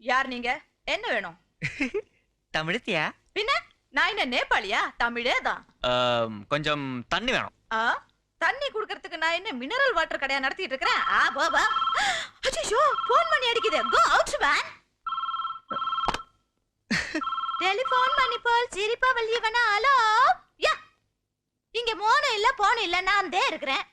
யார் நீங்க? என்ன வேணும்? தமிழத்தியா? பின்ன? நான் என்ன நேபாளியா? தமிழே தான். கொஞ்சம் தண்ணி வேணும். தண்ணி குடுக்கறதுக்கு நான் என்ன மினரல் வாட்டர் கடையா நடத்திட்டு இருக்கிறேன்? ஆ பாபா அச்சோ போன் பண்ணி அடிக்குது. கோ அவுட் மேன் டெலிபோன் பண்ணி போல் சிரிப்பா வெளியவனா ஹலோ யா. இங்க மோனும் இல்ல போனும் இல்ல. நான் தே இருக்கிறேன்.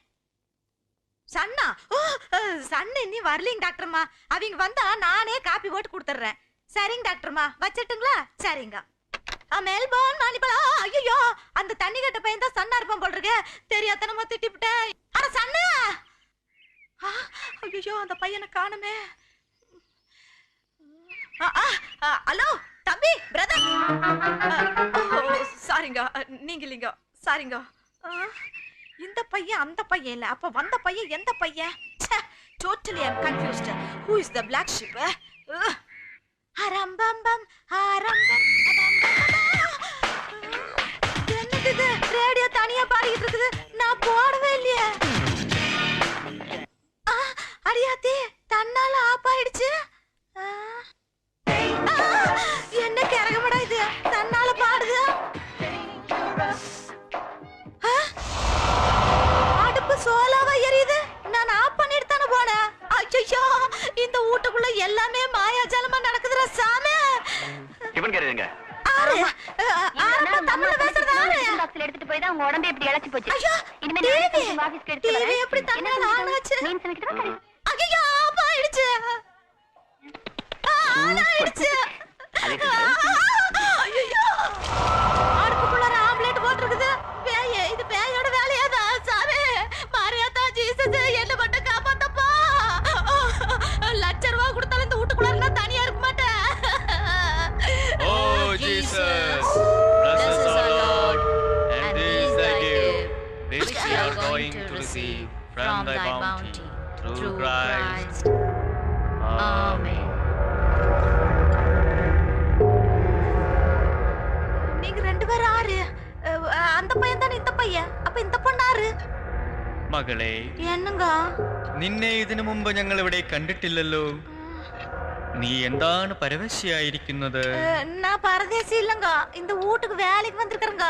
சன்னா. ஓ அஹ், சன்னு இன்னி வரலீங்க டாக்டர்மா அவங்க வந்தா நானே காப்பி போட்டு கொடுத்துட்றேன். சரிங்க டாக்டர்மா வச்சிட்டுங்களா? சரிங்க. மெல்போர்ன் மணிப்பலா ஐயோ அந்த தண்ணி கட்ட பையன் தான் சன்னா இருப்பான் போல் இருக்க தெரியாதனமா திட்டிவிட்டேன் அட சன்னு! ஐயோ அந்த பையனை காணுமே. ஹலோ தம்பி பிரதர். சாரிங்க. நீங்க இல்லைங்க. சாரிங்க. இந்த பையன் அந்த பையன் இல்ல. அப்ப வந்த பையன் எந்த பையன்? Totally I'm confused who is the black ship அரம்பம்பம் அரம்பம் என்னது இது? ரேடியோ தனியா பாடிட்டு இருக்குது. நான் போடவே இல்லையே. அடியாத்தி தன்னால ஆப் ஆயிடுச்சு. என்ன கிறகமடா இது? தன்னால from thy bounty, through Christ. Amen. நீங்க ரெண்டு பேரும் ஆறு அஹ், அந்த பையன் தானே இந்த பையன் அப்ப இந்த பொண்ணு ஆறு മകളെ என்னங்க നിന്നെ ഇതിനു മുമ്പ് ഞങ്ങൾ ഇവിടെ കണ്ടിട്ടില്ലല്ലോ നീ എന്താണ് പരവശയായിരിക്കുന്നത് அஹ், நான் பரதேசி இல்லங்க இந்த வீட்டுக்கு வேலைக்கு வந்திருக்கிறேங்க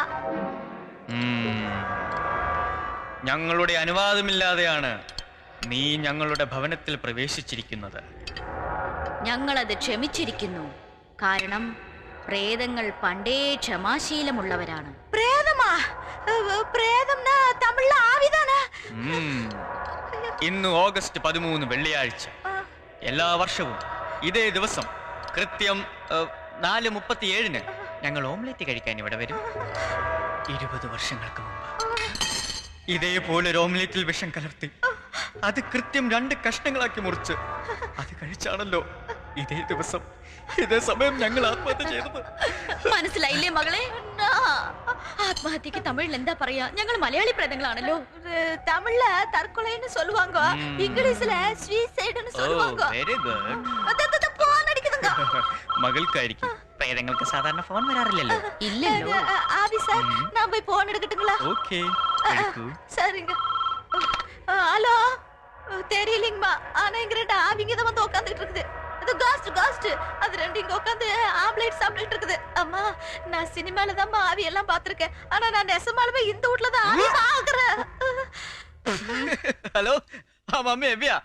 ഉം. ഞങ്ങളുടെ അനുവാദമില്ലാതെയാണ് നീ ഞങ്ങളുടെ ഭവനത്തിൽ പ്രവേശിച്ചിരിക്കുന്നത്. ഞങ്ങളത് ക്ഷമിച്ചിരിക്കുന്നു. കാരണം പ്രേതങ്ങൾ പണ്ടേ ക്ഷമാശീലമുള്ളവരാണ്. ഇന്ന് ഓഗസ്റ്റ് പതിമൂന്ന് വെള്ളിയാഴ്ച. എല്ലാ വർഷവും ഇതേ ദിവസം കൃത്യം നാല് മുപ്പത്തിയേഴിന് ഞങ്ങൾ ഓംലെറ്റ് കഴിക്കാൻ ഇവിടെ വരും. ഇരുപത് വർഷങ്ങൾക്ക് മുമ്പ്. ഇതേപോലെ ഒരു ഓംലെറ്റിൽ വിഷം കലർത്തി അത് കൃത്യം രണ്ട് കഷ്ണങ്ങളാക്കി മുറിച്ച് അത് കഴിച്ചാണല്ലോ ഇതേ ദിവസം ഇതേ സമയം ഞങ്ങൾ ആത്മഹത്യ ചെയ്തത് മനസ്സിലായില്ലേ മകളെ ആത്മഹത്യക്ക് തമിഴിൽ എന്താ പറയാ ഞങ്ങൾ മലയാളി പ്രേതങ്ങളാണല്ലോ அஹ், தமிழ்ல தற்கொலைன்னு சொல்லுவாங்க ம். இங்கிலீஷ்ல சூசைடுன்னு ഓ சொல்லுவாங்க വെരി ഗുഡ് அது, அது, அது, போன் அடிக்குதுங்க മകൾക്കായിരിക്കും പ്രേതങ്ങൾക്ക് സാധാരണ ഫോൺ വരാറില്ലല്ലോ ഇല്ലല്ലോ அஹ், ஆவி சார் நான் போய் போன் எடுக்கட்டுங்களா ഓക്കെ சரிங்க அஹ், ஹலோ அஹ், தெரியலைங்கம்மா ஆனா இங்க ரெண்டு ஆவிங்க தான் வந்து உட்காந்துட்டு இருக்குது அது காஸ்ட் காஸ்ட் அது ரெண்டு இங்க உட்காந்து ஆம்லேட் சாப்பிட்டுட்டு இருக்குது அம்மா நான் சினிமால தான் ஆவி எல்லாம் பாத்திருக்கேன் ஆனா நான் நெசமாலுமே இந்த வீட்ல தான் ஆவி பாக்குறேன் ഹലോ ആ മമ്മി എവിയാ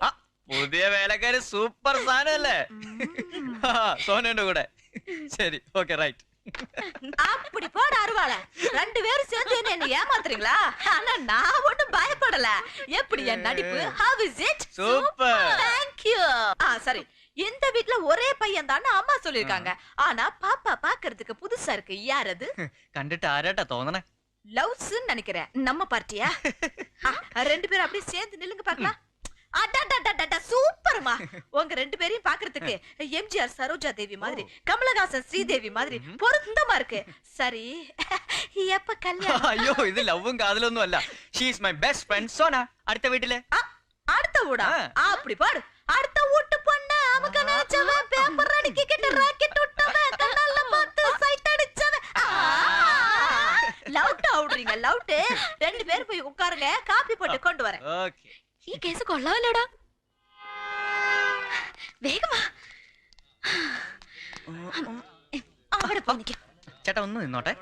ആ പുതിയ വേലക്കാര് സൂപ്പർ സാധനല്ലേ ആ, സോനയുടെ കൂടെ ശരി ഓക്കെ റൈറ്റ് அப்படி ரெண்டு பேரும் சேர்ந்து என்ன ஏமாத்துறீங்களா? ஆனா நான் ஒண்ணும் பயப்படல. எப்படி என் நடிப்பு? How is it thank you சரி. இந்த வீட்ல ஒரே பையன் தான் அம்மா சொல்லிருக்காங்க ஆனா பாப்பா பாக்குறதுக்கு புதுசா இருக்கு. யார் அது? கண்டுட்டு அரட்ட தோணனே நினைக்கிறேன். நம்ம பார்ட்டியா? ரெண்டு பேரும் அப்படியே சேர்ந்து நில்லுங்க பாக்கலாம் சூப்பர்மா. உங்க ரெண்டு பேரையும் பாக்குறதுக்கு எம்ஜிஆர் சரோஜா தேவி மாதிரி கமலஹாசன் ஸ்ரீதேவி மாதிரி பொருத்தமா இருக்கு. சரி எப்ப கல்யாணம்? ஐயோ இது லவ்வும் காதல ஒண்ணும் இல்ல she is my best friend Sona அடுத்த வீட்டுல. அடுத்த ஊடா? அப்படி பாரு. அடுத்த வீட்டு பொண்ணு அவங்க நினைச்சவன் பேப்பர் அடிக்கிட்டு ராக்கெட் விட்டவன் கண்ணால பார்த்து சைட் அடிச்சவன் லவ்ட் அவுட்றீங்க லவ்ட் ரெண்டு பேரும் போய் உட்காருங்க காபி போட்டு கொண்டு வரேன். ஓகே. ഈ കേസ് കൊള്ളാമല്ലോടാ. വേഗമാ അവിടെ പോ. ചേട്ടാ ഒന്ന് നിന്നോട്ടെ.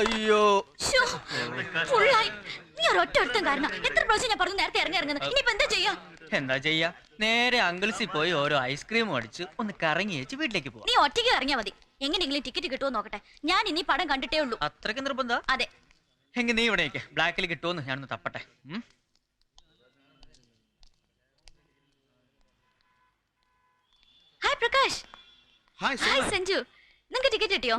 അയ്യോ. ശ്ശോ, ഫുള്ളായി. നീ ഒരൊറ്റ ഒരുത്തം കാരണം. എത്ര പ്രാവശ്യം ഞാൻ പറഞ്ഞു നേരത്തെ ഇറങ്ങി ഇറങ്ങുന്നത്? ഇനിയിപ്പോ എന്താ ചെയ്യാ? എന്താ ചെയ്യാ? നേരെ അങ്കിൾസിൽ പോയി ഓരോ ഐസ്ക്രീം അടിച്ച് ഒന്ന് കറങ്ങി വെച്ച് വീട്ടിലേക്ക് പോവാം. നീ ഒറ്റയ്ക്ക് ഇറങ്ങിയാ മതി. എങ്ങനെയെങ്കിലും ടിക്കറ്റ് കിട്ടുമോ നോക്കട്ടെ. ഞാൻ ഇനി പടം കണ്ടിട്ടേ ഉള്ളൂ. അത്രയ്ക്ക് നിർബന്ധ? അതെ. എങ്കിൽ നീ ഇവിടെ ബ്ലാക്കിൽ കിട്ടുമെന്ന് ഞാനൊന്ന് തപ്പട്ടെ. Hi Prakash hi hi Sanju നിങ്ങൾക്ക് ടിക്കറ്റ് കിട്ടിയോ?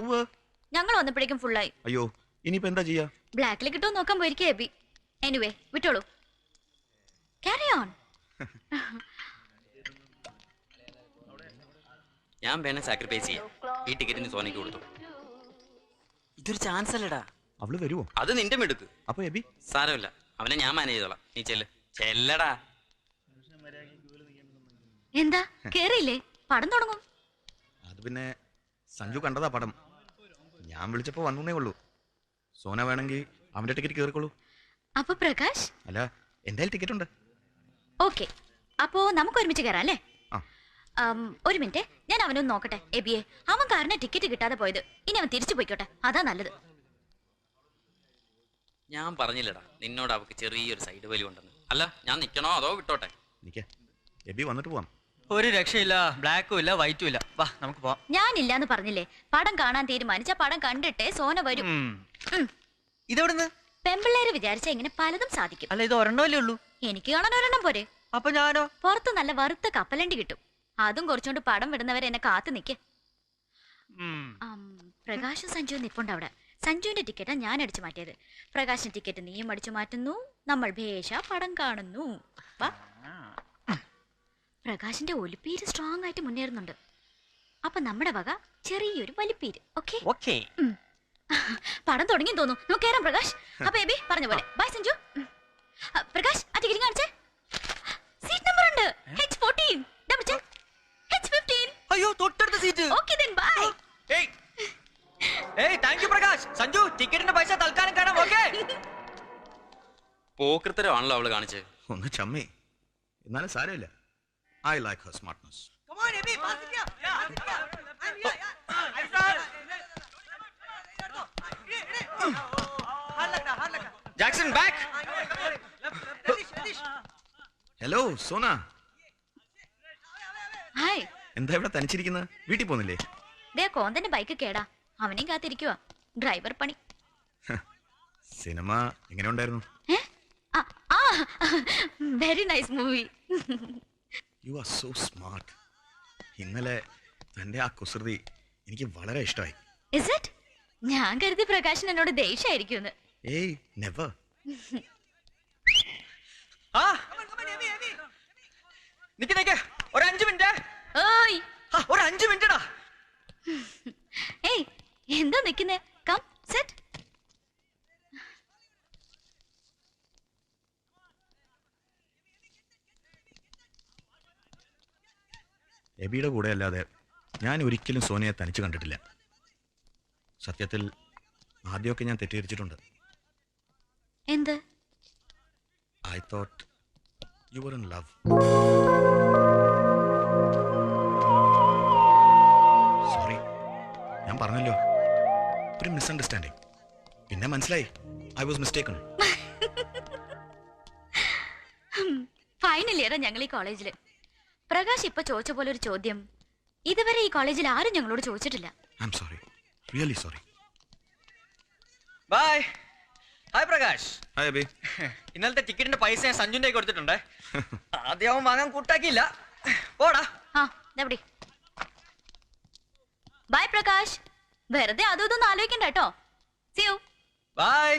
ഞങ്ങൾ വന്നപ്പോഴേക്കും ഫുള്ളായി അയ്യോ ഇനിയിപ്പോ എന്താ ചെയ്യാ? ബ്ലാക്കിൽ കിട്ടുമോ നോക്കാൻ പോയിരിക്കും എബി എനിവേ വിട്ടോളൂ. ക്യാരി ഓൺ ഞാൻ വേണം സാക്രിഫൈസ് ചെയ്യാം. ഈ ടിക്കറ്റിന് സോനയ്ക്ക് കൊടുത്തു. ഇതൊരു ചാൻസ് അല്ലടാ. അവൾ വരുമോ അത് നിന്റെ മെടുക്ക്. അപ്പൊ എബി സാരമില്ല. അവനെ ഞാൻ മാനേജ് ചെയ്തോളാം. നീ ചെല്ല്. ചെല്ലടാ. എന്താ? കേറിയില്ലേ? പടം തുടങ്ങും. അത് പിന്നെ സഞ്ജു കണ്ടതാ പടം. ഞാൻ വിളിച്ചപ്പോ വന്നേ ഉള്ളൂ. സോന വേണമെങ്കിൽ അവന്റെ ടിക്കറ്റ് കയറിക്കോളൂ അപ്പൊ പ്രകാശ്? അല്ല എന്തായാലും ടിക്കറ്റ് ഉണ്ട്. ഓക്കെ. അപ്പോ നമുക്ക് ഒരുമിച്ച് കയറാം അല്ലേ? ഒരു മിനിറ്റ്. ഞാൻ അവനൊന്ന് നോക്കട്ടെ എബിയെ. അവൻ കാരണം ടിക്കറ്റ് കിട്ടാതെ പോയത്. ഇനി അവൻ തിരിച്ചു പോയിക്കോട്ടെ. അതാ നല്ലത്. ഞാൻ പറഞ്ഞില്ലടാ നിന്നോട് അവക്ക് ചെറിയൊരു സൈഡ് വലി ഉണ്ടെന്ന്. അല്ല ഞാൻ നിക്കണോ അതോ വിട്ടോട്ടെ? നിക്കേ. എബി വന്നിട്ട് പോവാം. ഒരു രക്ഷയില്ല ബ്ലാക്കും ഇല്ല വൈറ്റും ഇല്ല. വാ നമുക്ക് പോവാം. ഞാനില്ലാന്ന് പറഞ്ഞില്ലേ? പടം കാണാൻ തീരുമാനിച്ച പടം കണ്ടിട്ടേ സോന വരും. ഇതെവിടുന്ന്? പെമ്പിള്ളേര് വിചാരിച്ച ഇങ്ങനെ പലതും സാധിക്കും. അല്ല ഇത് ഒരെണ്ണമല്ലേ ഉള്ളൂ? എനിക്ക് കാണാൻ ഒരെണ്ണം പോരെ. അപ്പൊ ഞാനോ? പുറത്ത് നല്ല വറുത്ത കപ്പലണ്ടി കിട്ടും. അതും കുറച്ചുകൊണ്ട് പടം വിടുന്നവരെ എന്നെ കാത്തു നിക്ക്. സഞ്ജു പ്രകാശും സഞ്ജുവും നിപ്പുണ്ട് അവിടെ. സഞ്ജുവിന്റെ ടിക്കറ്റാ ഞാൻ അടിച്ചു മാറ്റിയത്. പ്രകാശിന്റെ ടിക്കറ്റ് നീയും അടിച്ചു മാറ്റുന്നു. നമ്മൾ ഭേഷ പടം കാണുന്നു. വാ. പ്രകാശിന്റെ ഒലിപ്പീര് സ്ട്രോങ് ആയിട്ട് മുന്നേറുന്നുണ്ട്. അപ്പൊ നമ്മുടെ വക ചെറിയൊരു വലിപ്പീര് ഓക്കെ ഓക്കേ പടം തുടങ്ങി തോന്നുന്നു. നമുക്ക് കയറാം പ്രകാശ്. അപ്പൊ ബേബി പറഞ്ഞ പോലെ. ബൈ സഞ്ജു. പ്രകാശ് ആ ടിക്കറ്റ് കാണിച്ചേ. സീറ്റ് നമ്പർ ഉണ്ട്. H fourteen double check H fifteen അയ്യോ തൊട്ടടുത്ത സീറ്റ് ഓക്കെ ദെൻ ബൈ ഏയ്. ഏയ് താങ്ക് യു പ്രകാശ്. സഞ്ജു ടിക്കറ്റിന്റെ പൈസ തൽക്കാലം കാണാം ഓക്കേ പോക്കൃത്തരമാണല്ലോ അവൾ കാണിച്ചേ. ഒന്ന് ചമ്മേ. എന്നാലും സാരമില്ല. I like her smartness Jackson back hello Sona hi എന്താ ഇവിടെ തനിച്ചിരിക്കുന്നത് വീട്ടിൽ പോകുന്നില്ലേ? ദേ കോന്തന്റെ ബൈക്ക് കേടാ. അവനെയും കാത്തിരിക്കുവാ. ഡ്രൈവർ പണി. സിനിമ എങ്ങനെ ഉണ്ടായിരുന്നു? Very nice movie. You are so smart ഇന്നലെ തന്റെ ആ കുസൃതി എനിക്ക് വളരെ ഇഷ്ടമായി. ഇസ് ഇറ്റ് ഞാൻ കരുതി പ്രകാശൻ എന്നോട് ദേഷ്യായിരിക്കുമെന്ന് ഏയ് നെവർ ആ നിക്ക് നിക്ക് ഒരു അഞ്ചു മിനിറ്റ്. ഓയ്. ആ, ഒരു അഞ്ചു മിനിറ്റടാ. ഏയ് എന്താ നിക്കുന്നേ കം സെറ്റ് എബിയുടെ കൂടെ അല്ലാതെ ഞാൻ ഒരിക്കലും സോനയെ തനിച്ച് കണ്ടിട്ടില്ല. സത്യത്തിൽ ആദ്യമൊക്കെ ഞാൻ തെറ്റിദ്ധരിച്ചിട്ടുണ്ട്. എന്ത്? I thought you were in love sorry ഞാൻ പറഞ്ഞല്ലോ. ഒരു മിസ്അണ്ടർസ്റ്റാൻഡിങ് പിന്നെ മനസ്സിലായി. ഐ വാസ് മിസ്റ്റേക്കൺ ഫൈനൽ ഇയറാ ഞങ്ങൾ ഈ കോളേജിൽ പ്രകാശ് ഇപ്പൊ ചോദിച്ച പോലെ ഒരു ചോദ്യം. ഇതുവരെ ഈ കോളേജിൽ ആരും ഞങ്ങളോട് ചോദിച്ചിട്ടില്ല. I'm sorry really sorry bye hi Prakash. Hi Abi ഇന്നലത്തെ ടിക്കറ്റിന്റെ പൈസ ഞാൻ സഞ്ജുന്റെ കൊടുത്തിട്ടുണ്ട്. ആദ്യം അവൻ വാങ്ങാൻ കൂട്ടാക്കിയില്ല. പോടാ. ആ എവിടെ ബൈ പ്രകാശ്. വെറുതെ അതും ഇതൊന്നും ആലോചിക്കണ്ട കേട്ടോ. സിയു ബൈ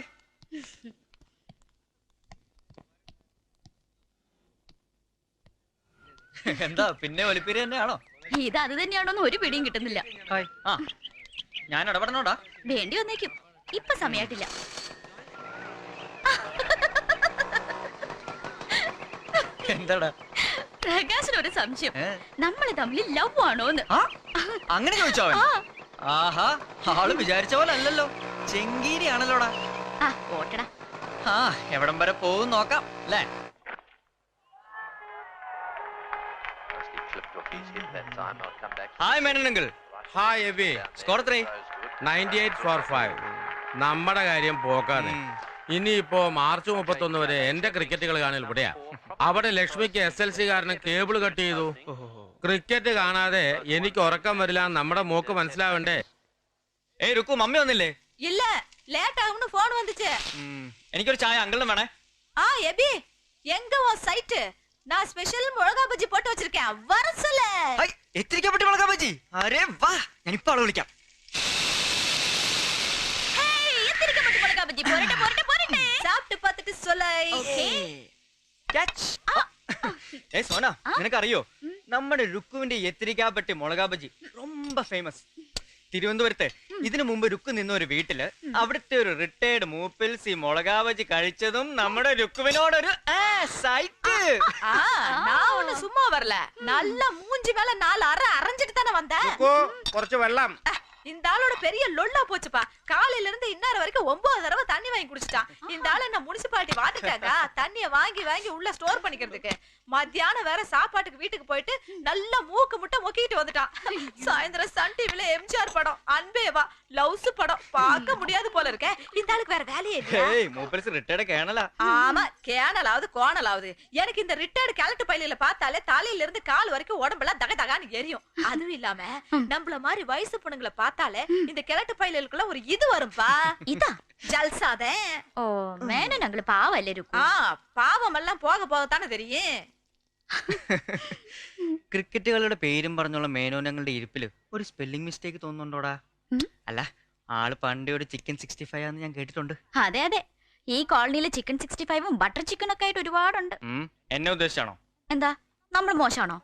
എന്താ പിന്നെ ഒലിപ്പിരി തന്നെയാണോ? ഇത് അത് തന്നെയാണോന്ന് ഒരു പിടിയും കിട്ടുന്നില്ല. ആ ഞാൻ ഇടപെടണോടാ? വേണ്ടി വന്നേക്കും. ഇപ്പൊ സമയായിട്ടില്ല. എന്താടാ? പ്രകാശിന് ഒരു സംശയം. നമ്മൾ നമ്മൾ തമ്മിൽ ലവ് ആണോന്ന്. ആ അങ്ങനെ ചോദിച്ചോ അവൻ? ആഹാ ആൾ വിചാരിച്ച പോലെ അല്ലല്ലോ. ചെങ്കീരിയാണല്ലോടാ. ആ ഓട്ടടാ. ആ എവിടം വരെ പോകും നോക്കാം അല്ലേ? ഹായ് മേനനെങ്കിൽ ഹായ് എബി സ്കോർ എത്രയായി നയൻറ്റി എയ്റ്റ് ഫോർ ഫൈവ് നമ്മുടെ കാര്യം പോക്കാണ് ഉം. ഇനിയിപ്പോ മാർച്ച് മുപ്പത്തൊന്ന് വരെ എന്റെ ക്രിക്കറ്റുകൾ കാണൽ ഇവിടെയാ അവിടെ ലക്ഷ്മിക്ക് എസ് എൽ സി കാരണം കേബിൾ കട്ട് ചെയ്തു ക്രിക്കറ്റ് കാണാതെ എനിക്ക് ഉറക്കം വരില്ല എന്ന് നമ്മുടെ മോക്ക് മനസ്സിലാവണ്ടേ ഏയ് രുക്കു മമ്മി വന്നില്ലേ இல்ல லேட் ஆகும்னு போன் வந்துச்சு ഉം, എനിക്കൊരു ചായ അങ്കിളും വേണേ ஆ எபி எங்க உன் சைட்டு நான் ஸ்பெஷல் மிளகா பஜ்ஜி போட்டு வச்சிருக்கேன் வர சொல்ல എത്തിരിക്കപ്പെട്ടി മുളകാ ബജി അരേ വാ ഞാനിപ്പോ ആളെ വിളിക്കാം എത്തിരിക്കപ്പെട്ടു മുളകാ ബജ്ജി പോരട്ടെ പോരട്ടെ പോരട്ടെ சாப்பிட்டு பார்த்துட்டு சொல்ல Catch. ഏ സോന നിനക്കറിയോ നമ്മുടെ രുക്കുവിന്റെ എത്തിരിക്കാപ്പട്ടി മുളകാ ബജി ரொம்ப ഫേമസ് തിരുവനന്തപുരത്ത് ഇതിനു മുമ്പ് രുക്കു നിന്ന ഒരു വീട്ടില് അവിടുത്തെ ഒരു റിട്ടയർഡ് മൂപ്പിൽസ് ഈ മുളകാ ബജി കഴിച്ചതും നമ്മുടെ രുക്കുവിനോടൊരു ആ, സൈറ്റ് ஆ, நான் ஒண்ணு சும்மா வரல நல்ல மூஞ்சி மேல நாலு அரை அரைஞ்சிட்டு தானே வந்தேன் കുറച്ച് വെള്ളം அஹ், இந்த ஆளோட பெரிய லொல்லா போச்சுப்பா. காலையில இருந்து இன்னார வரைக்கும் ஒன்பது தடவை தண்ணி வாங்கி குடிச்சிட்டான். இந்த ஆள என்ன முனிசிபாலிட்டி வாத்திட்டாங்க தண்ணிய வாங்கி வாங்கி உள்ள ஸ்டோர் பண்ணிக்கிறதுக்கு. மத்தியானம் வேற சாப்பாட்டுக்கு வீட்டுக்கு போயிட்டு நல்லா மூக்கு முட்டை முக்கிட்டு வந்துட்டான். சாயந்தரம் சன் டிவில எம்ஜிஆர் படம் அன்பேவா லவ்ஸ் படம் பார்க்க முடியாது போல இருக்க. இந்த ஆளுக்கு வேற வேலையே இல்ல ஆமா கேனலாவது கோணலாவது. எனக்கு இந்த ரிட்டையர்டு கேலட்டு பையில பார்த்தாலே தலையில இருந்து கால் வரைக்கும் உடம்பெல்லாம் தக தகான்னு எரியும். அதுவும் இல்லாம நம்மள மாதிரி வயசு பொண்ணுங்களை பார்த்தாலே இந்த கிழட்டு பையலுக்குள்ள ஒரு இது வரும்பா ഇതാ ஜல்சாதே ഓ മേനൻ ഞങ്ങള് പാവല്ലേ രുക്കു ஆ பாவம் எல்லாம் போக போகத்தானே தெரியும் ക്രിക്കറ്റുകളുടെ പേരും പറഞ്ഞുള്ള മേനോനങ്ങളുടെ ഇരിപ്പില് ഒരു സ്പെല്ലിംഗ് മിസ്റ്റേക്ക് തോന്നുന്നുണ്ടോടാ ഉം. അല്ല ആള് പണ്ടേ ഒരു ചിക്കൻ സിക്സ്റ്റി ഫൈവ് ആന്ന് ഞാൻ കേട്ടിട്ടുണ്ട് അതെ അതെ ഈ കോളനിയിൽ ചിക്കൻ സിക്സ്റ്റി ഫൈവും ബട്ടർ ചിക്കൻ ഒക്കെ ആയിട്ട് ഒരുപാടുണ്ട് ഉം. എന്നെ ഉദ്ദേശിച്ചാണോ എന്താ നമ്മൾ മോശമാണോ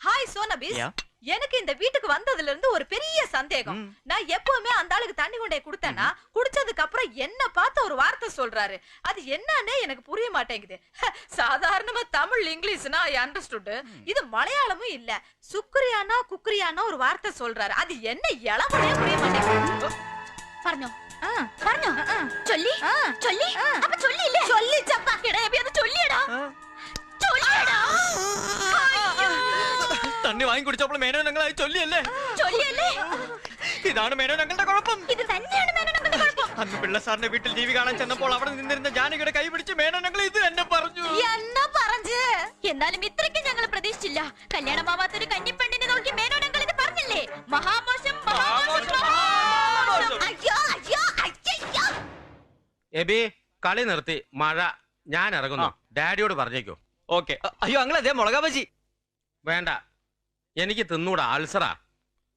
ஹாய் சோனபிஸ் Yeah. எனக்கு இந்த வீட்டுக்கு வந்ததுல இருந்து ஒரு பெரிய சந்தேகம் ம். நான் எப்பவுமே அந்த ஆளுக்கு தண்ணி கொண்டே கொடுத்தேன்னா குடிச்சதுக்கு அப்புறம் என்ன பார்த்து ஒரு வார்த்தை சொல்றாரு அது என்னன்னே எனக்கு புரிய மாட்டேங்குது ஹ, சாதாரணமா தமிழ் இங்கிலீஷ்னா ஐ அண்டர்ஸ்டுட் இது மலையாளமும் இல்ல சுக்ரியானா குக்ரியானா ஒரு வார்த்தை சொல்றாரு அது என்ன இளவனே புரிய மாட்டேங்குது പറഞ്ഞോ ஆ, പറഞ്ഞോ ஆ, ചൊല്ലി ആ. ചൊല്ലി ആ. അപ്പൊ ചൊല്ലിയില്ലേ சொல்லிச்சப்பா എടാ എബി തന്നെ വാങ്ങി കുടിച്ചപ്പോൾ മേനോ ഞങ്ങളായി ചൊല്ലിയല്ലേ? ചൊല്ലിയല്ലേ? ഇതാണ് മേനോ ഞങ്ങളുടെ കുഴപ്പം. ഇത് തന്നെയാണ് മേനോ ഞങ്ങളുടെ കുഴപ്പം. അന്ന് പിള്ള സാറിന്റെ വീട്ടിൽ ജീവി കാണാൻ ചെന്നപ്പോൾ അവിടെ നിന്നിരുന്ന ജാനകിയുടെ കൈ പിടിച്ച് മേനോ ഞങ്ങൾ ഇത് എന്നെ പറഞ്ഞു. എന്നാ പറഞ്ഞു? എന്നാലും ഇത്രയ്ക്ക് ഞങ്ങൾ പ്രതീക്ഷിച്ചില്ല. കല്യാണമാവാത്തൊരു കഞ്ഞിപ്പെണ്ണിനെ നോക്കി മേനോ ഞങ്ങൾ ഇത് പറഞ്ഞില്ലേ? മഹാമോശം അയ്യോ അയ്യോ അയ്യോ എബി കളി നിർത്തി. മഴ. ഞാൻ ഇറങ്ങുന്നു. ഡാഡിയോട് പറഞ്ഞേക്കോ. ഓക്കെ. അയ്യോ അങ്ങളെ ദേ മുളകാ ബജി. വേണ്ട. എനിക്ക് തിന്നൂടാ അൾസറാ.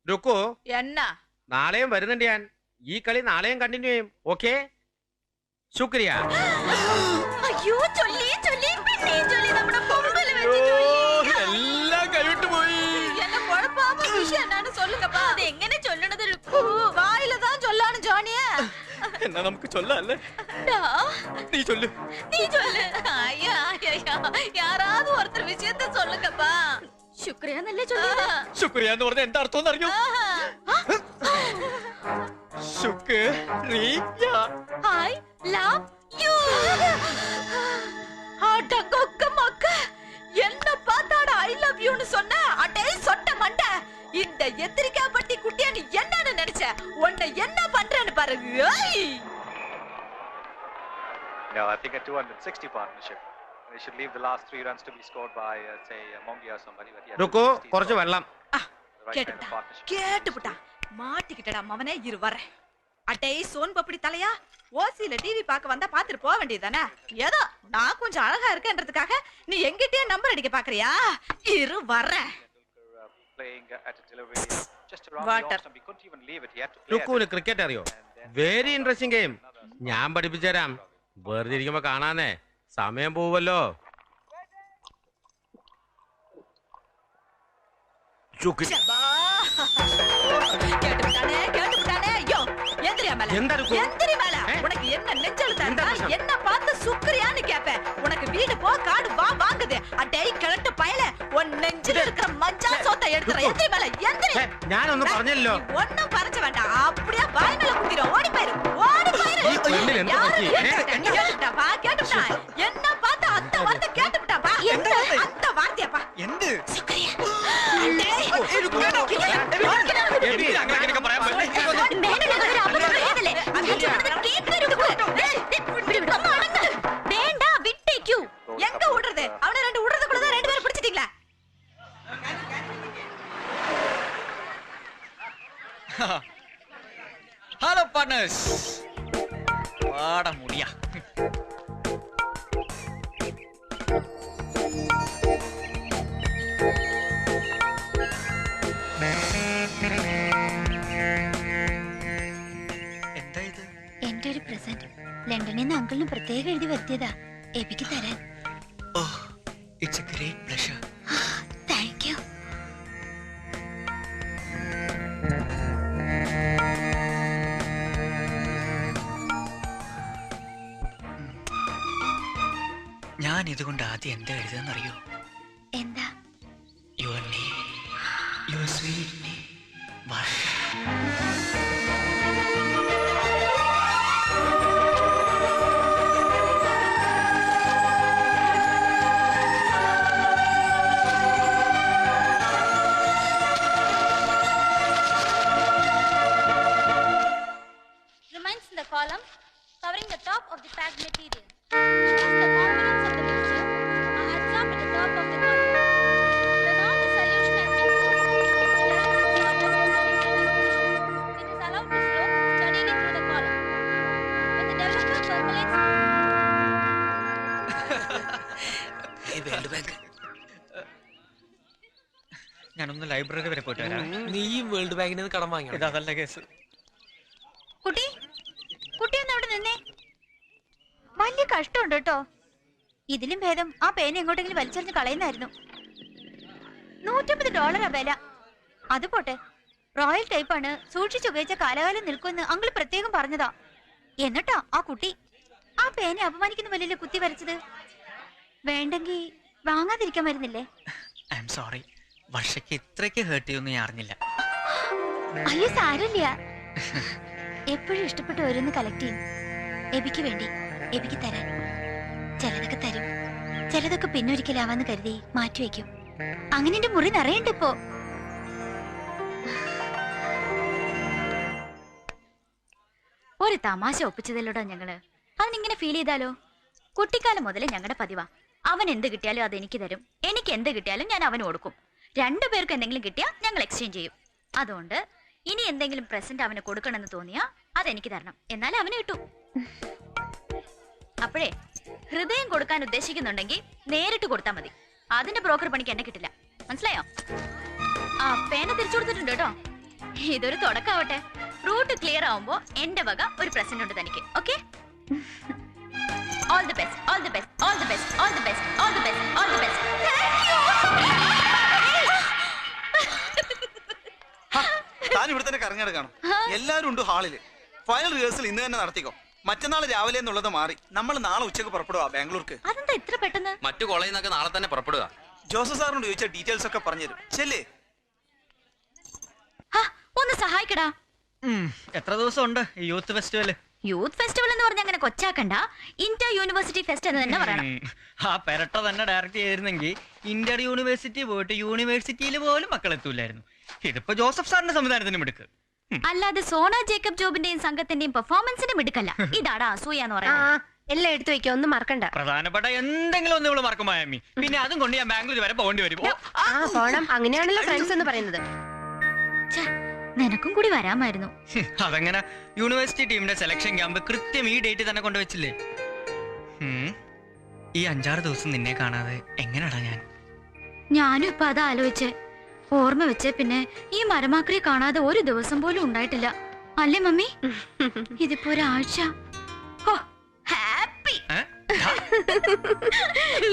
രുക്കു എന്നാ നാളെയും വരുന്നുണ്ട് ഞാൻ. ഈ കളി നാളെയും കണ്ടിന്യൂ ചെയ്യും ഓക്കെ? ശുക്രിയ. അയ്യോ ചൊല്ലി ചൊല്ലി എങ്ങനെ யாராவது சொல்லுங்கப்பா ശുക്രിയ എന്നല്ലേ ചൊല്ലിയത് ശുക്രിയ എന്ന് പറഞ്ഞ എന്താ അർത്ഥം അറിയോ ശുക്രിയ ഐ ലവ് യു அட கொக்க மக்க என்ன பார்த்தாட ஐ லவ் யூன்னு சொன்ன அடே சொட்ட மண்ட இந்த எத்திரிக்கா பட்டி குட்டியா நீ என்னன்னு நினைச்ச உன்னை என்ன பண்றேன்னு பாரு ஏய் No, I think a 260 partnership. They should leave the last three runs to be scored by, uh, say, uh, Mongi or somebody. But yeah, Rukku 260 is കുറച്ച് the വെള്ളം right kind of கேட்டுட்டா partnership. கேட்டுப்புட்டா மாட்டிக்கிட்டடா மவனே இரு வரேன் அட்டே சோன் பப்படி தலையா ஓசியில TV பார்க்க வந்தா பாத்துட்டு போக வேண்டியதானே ஏதோ நான் கொஞ்சம் அழகா இருக்கேன்றதுக்காக நீ எங்கிட்டயே நம்பர் அடிக்க பாக்குறியா இரு வரேன் Uh, playing uh, at a delivery uh, just around Water. the off stump. He couldn't even leave it. He had to play at രുക്കുവിന് cricket അറിയോ വെരി ഇൻട്രസ്റ്റിംഗ് ഗെയിം ഞാൻ പഠിപ്പിച്ചു തരാം വെറുതെ ഇരിക്കുമ്പോ കാണാന്നേ സമയം പോവല്ലോ ശുക്രി சபா. கேட்டுப்புட்டானே கேட்டுப்புட்டானே ஐயோ எந்திரியா மேல എന്താ ருக்கு? எந்திரி மேல ஏ? உனக்கு என்ன நெஞ்செழுத்தா இந்த இருந்தா நிமிஷம். என்ன பார்த்து சுக்ரியான்னு கேப்பேன் உனக்கு வீடு போ காடு வா வாங்குது அட்டே கிழட்டு பயல உன் நெஞ்சில இருக்கிற மஞ்சா சோத்தை எடுத்துற ருக்கு. எந்திரி மேல எந்திரி ഏ, ഞാനൊന്നും പറഞ്ഞല്ലോ நீ ஒண்ணும் பறஞ்ச வேண்டாம் அப்படியே வாய் மேல குத்திரும் ஓடி போயிரு ஓடி போயிரு ഈ പെണ്ണിന് എന്ത് யாரு പറ്റി? ഏ? கேட்டுட்டா, கேட்டுட்டா, பா, கேட்டுட்டா. என்ன பார்த்து அத்தை வந்து கேட்டுட்டா, பா. அந்த வார்த்தையாப்பா എന്ത് அடே, എന്തിനാ അങ്ങനെയൊക്കെ It's a great pleasure thank you ഞാൻ ഇതുകൊണ്ട് ആദ്യം എന്താ എഴുതുന്നറിയോ in the column covering the top of the packed material. Thus, the components of the mixture are absorbed at the top of the column. When all the solution has been cooled, the reactant solvent is ready. It is allowed to flow steadily through the column. When the developer percolates world bank ഞാനൊന്ന് library വരെ പോയിട്ട് വരാം നീയും world ബാങ്കിന് നിന്ന് കടം വാങ്ങിയോ ഇതല്ല കേസ് കഷ്ടമുണ്ട് കേട്ടോ. ഇതിലും ഭേദം ആ പേന എങ്ങോട്ടെങ്കിലും വലിച്ചെറിഞ്ഞ് കളയുന്നായിരുന്നു നൂറ്റമ്പത് ഡോളറാ വില. അത് പോട്ടെ. റോയൽ ടൈപ്പാണ് സൂക്ഷിച്ചു ഉപയോഗിച്ച കാലകാലം നിൽക്കുമെന്ന് അങ്കിൾ പ്രത്യേകം പറഞ്ഞതാ. എന്നിട്ടാ ആ കുട്ടി ആ പേനെ അപമാനിക്കുന്ന വലിയ കുത്തി വരച്ചത്? വേണ്ടെങ്കി വാങ്ങാതിരിക്കാൻ വരുന്നില്ലേ? ഐ എം സോറി വർഷയ്ക്ക് ഇത്രയ്ക്ക് ഹേർട്ട് ചെയ്യുമെന്ന് ഞാൻ അറിഞ്ഞില്ല. അയ്യോ സാരമില്ല. എപ്പോഴും ഇഷ്ടപ്പെട്ട് ഓരോന്ന് കളക്ട് ചെയ്യും. എബിക്ക് വേണ്ടി. എബിക്ക് തരാൻ. ചിലതൊക്കെ തരും. ചിലതൊക്കെ പിന്നൊരിക്കലാവാന്ന് കരുതി മാറ്റിവെക്കും അങ്ങനെ എന്റെ മുറി നിറയണ്ട് ഇപ്പോ. ഒരു തമാശ ഒപ്പിച്ചതല്ലോടാ ഞങ്ങൾ. അതിനിങ്ങനെ ഫീൽ ചെയ്താലോ? കുട്ടിക്കാലം മുതലേ ഞങ്ങളുടെ പതിവാ. അവൻ എന്ത് കിട്ടിയാലും അത് എനിക്ക് തരും. എനിക്ക് എന്ത് കിട്ടിയാലും ഞാൻ അവന് കൊടുക്കും. രണ്ടു പേർക്ക് എന്തെങ്കിലും കിട്ടിയാൽ ഞങ്ങൾ എക്സ്ചേഞ്ച് ചെയ്യും. അതുകൊണ്ട് ഇനി എന്തെങ്കിലും പ്രസന്റ് അവന് കൊടുക്കണമെന്ന് തോന്നിയാ അതെനിക്ക് തരണം. എന്നാലേ അവന് കിട്ടൂ. അപ്പോഴേ ഹൃദയം കൊടുക്കാൻ ഉദ്ദേശിക്കുന്നുണ്ടെങ്കിൽ നേരിട്ട് കൊടുത്താൽ മതി. അതിന്റെ ബ്രോക്കർ പണിക്ക് എന്നെ കിട്ടില്ല. മനസ്സിലായോ? ആ പേന തിരിച്ചു കൊടുത്തിട്ടുണ്ട് കേട്ടോ. ഇതൊരു തുടക്കാവട്ടെ റൂട്ട് ക്ലിയർ ആവുമ്പോ എന്റെ വക ഒരു പ്രസന്റ് ഉണ്ട് തനിക്ക്. Okay all the best all the best all the best all the best all the best all the best താൻ ഇവിടെ തന്നെ കറങ്ങിയെടുക്കണം എല്ലാരും ഉണ്ട് ഹാളിൽ. ഫൈനൽ റിഹേഴ്സൽ ഇന്ന് തന്നെ നടത്തിക്കോ. മറ്റന്നാൾ രാവിലെ എന്നുള്ളത് മാറി. നമ്മൾ നാളെ ഉച്ചയ്ക്ക് പുറപ്പെടുക ബാംഗ്ലൂർക്ക്. അതെന്താ ഇത്ര പെട്ടെന്ന്? മറ്റു കോളേജിൽ നിന്നൊക്കെ നാളെ തന്നെ പുറപ്പെടുക ജോസഫ് സാറിനോട് ചോദിച്ച ഡീറ്റെയിൽസ് ഒക്കെ പറഞ്ഞുതരും. ചെല്ലേ. ഹാ, ഒന്ന് സഹായിക്കടാ. എത്ര ദിവസം ഉണ്ട് ഈ യൂത്ത് ഫെസ്റ്റിവൽ? യൂത്ത് ഫെസ്റ്റിവൽ എന്ന് പറഞ്ഞ അങ്ങനെ കൊച്ചാക്കണ്ട. ഇന്റർ യൂണിവേഴ്സിറ്റി ഫെസ്റ്റ് എന്ന് തന്നെ പറയണം. ആ പെരട്ട തന്നെ ഡയറക്റ്റ് ചെയ്തിരുന്നെങ്കിൽ ഇന്റർ യൂണിവേഴ്സിറ്റി പോയിട്ട് യൂണിവേഴ്സിറ്റിയിൽ പോലും മക്കളെത്തൂലായിരുന്നു ഇതിപ്പോ ജോസഫ് സാറിന്റെ സംവിധാനത്തിന് മിടുക്ക് അല്ലാതെ സോണ ജേക്കബ് ജോബിന്റെയും സംഘത്തിന്റെയും പെർഫോമൻസിന്റെ മിടുക്കല്ല. ഇതാടാ അസൂയ എന്ന് പറയുന്നത് എല്ലാം എടുത്തു വെക്കാം ഒന്നും മറക്കണ്ട. പ്രധാനപ്പെട്ട എന്തെങ്കിലും ഒന്ന് ഇവൾ മറക്കും മായമ്മി. പിന്നെ അതും കൊണ്ട് ഞാൻ ബാംഗ്ലൂർ വരെ പോകേണ്ടി വരും. ആ പോണം. അങ്ങനെയാണല്ലോ ഫ്രണ്ട്സ് എന്ന് പറയുന്നത്. ഛെ, നിനക്കും കൂടി വരാമായിരുന്നു. അതങ്ങനെ അതെങ്ങനെ യൂണിവേഴ്സിറ്റി ടീമിന്റെ സെലക്ഷൻ ക്യാമ്പ് കൃത്യം ഈ ഡേറ്റ് തന്നെ കൊണ്ടുവച്ചില്ലേ? ഈ അഞ്ചാറ് ദിവസം നിന്നെ കാണാതെ എങ്ങനെയാടാ ഞാൻ? ഞാനും ഇപ്പൊ അത് ആലോചിച്ച് ഓർമ്മ വെച്ചേ പിന്നെ ഈ മരമാക്രിയെ കാണാതെ ഒരു ദിവസം പോലും ഉണ്ടായിട്ടില്ല. അല്ലേ മമ്മി? ഇതിപ്പോ ഒരാഴ്ച. ഹാപ്പി.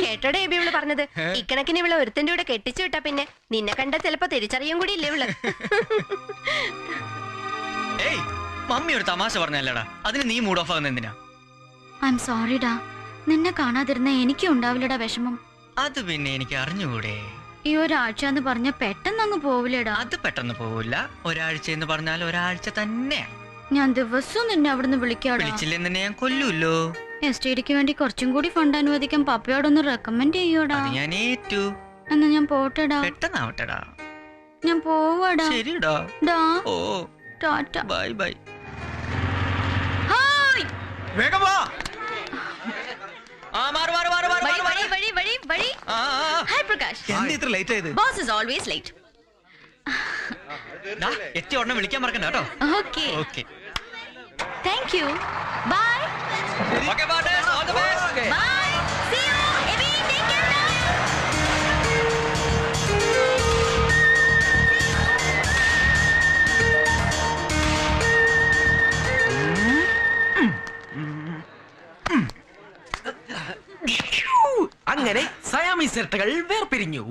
കേട്ടോടെ എബി ഇവൾ പറഞ്ഞത്. ഇക്കണക്കിന് ഇവൾ ഒരുത്തന്റെ കൂടെ കെട്ടിച്ചു വിട്ടാ പിന്നെ നിന്നെ കണ്ട ചിലപ്പോ തിരിച്ചറിയും കൂടി ഇല്ലേ ഇവൾ? ഏയ് മമ്മി ഒരു തമാശ പറഞ്ഞല്ലടാ അതിന് നീ മൂഡ് ഓഫ് ആകുന്ന എന്തിനാ? ഐ എം സോറിഡാ നിന്നെ കാണാതിരുന്ന എനിക്കും ഉണ്ടാവില്ലടാ വിഷമം. അത് പിന്നെ എനിക്ക് അറിഞ്ഞുകൂടെ? ഈ ഒരാഴ്ച എന്ന് പറഞ്ഞ പെട്ടെന്ന് അങ്ങ് പോവില്ലേടാ. അത് പെട്ടെന്ന് പോവില്ല. ഒരാഴ്ച എന്ന് പറഞ്ഞാൽ ഒരാഴ്ച തന്നെ ഞാൻ ദിവസവും നിന്നെ അവിടുന്ന് വിളിക്കാടാ. വിളിച്ചില്ലെന്ന് തന്നെ ഞാൻ കൊല്ലൂല്ലോ? എസ് ടി ഡിക്ക് വേണ്ടി കുറച്ചും കൂടി ഫണ്ട് അനുവദിക്കാൻ പപ്പയോടൊന്ന് റെക്കമെൻഡ് ചെയ്യോടാ. അത് ഞാൻ ഏറ്റു. എന്നാ ഞാൻ പോട്ടെടാ. പെട്ടെന്നാവട്ടെടാ. ഞാൻ പോവാടാ. ശരിടാ ഡാ. ഓ. ടാറ്റ. Bye bye. ഹായ്. വേഗം വാ. ആ മാറ് മാറ് മാറ് മാറ് വഴി മാറ് വഴി വഴി വഴി വഴി. ആ ആ, ആ. ഹായ് പ്രകാശ് എന്താ ഇത്ര ലേറ്റ് ആയത്? ബോസ് ഇസ് ഓൾവേസ് ലേറ്റ് ദാ, എത്തിയ ഉടനെ വിളിക്കാൻ മറക്കണ്ട കേട്ടോ. Okay okay thank you bye okay bye അങ്ങനെ വേർപിരിഞ്ഞു.